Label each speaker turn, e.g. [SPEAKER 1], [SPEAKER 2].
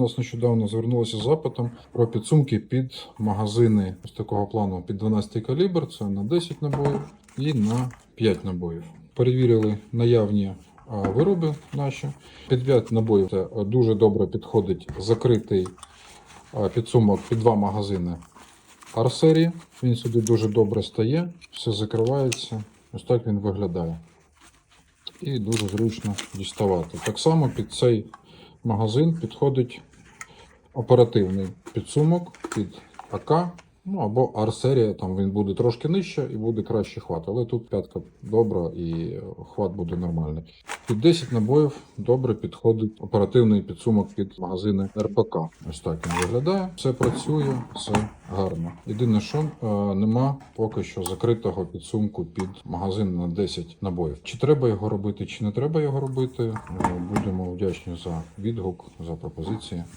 [SPEAKER 1] нас нещодавно звернулися з запитом про підсумки під магазини ось такого плану під 12 калібр. Це на 10 набоїв і на 5 набоїв. Перевірили наявні вироби наші. Під 5 набоїв це дуже добре підходить закритий підсумок під два магазини R-серії. Він сюди дуже добре стає, все закривається. Ось так він виглядає. І дуже зручно діставати. Так само під цей магазин підходить оперативний підсумок під АК. Ну або R-серія, там він буде трошки нижче і буде кращий хват. Але тут п'ятка добра і хват буде нормальний. Під 10 набоїв добре підходить оперативний підсумок під магазини РПК. Ось так він виглядає. Все працює, все гарно. Єдине, що е, нема поки що закритого підсумку під магазин на 10 набоїв. Чи треба його робити, чи не треба його робити. Е, Будемо вдячні за відгук, за пропозиції.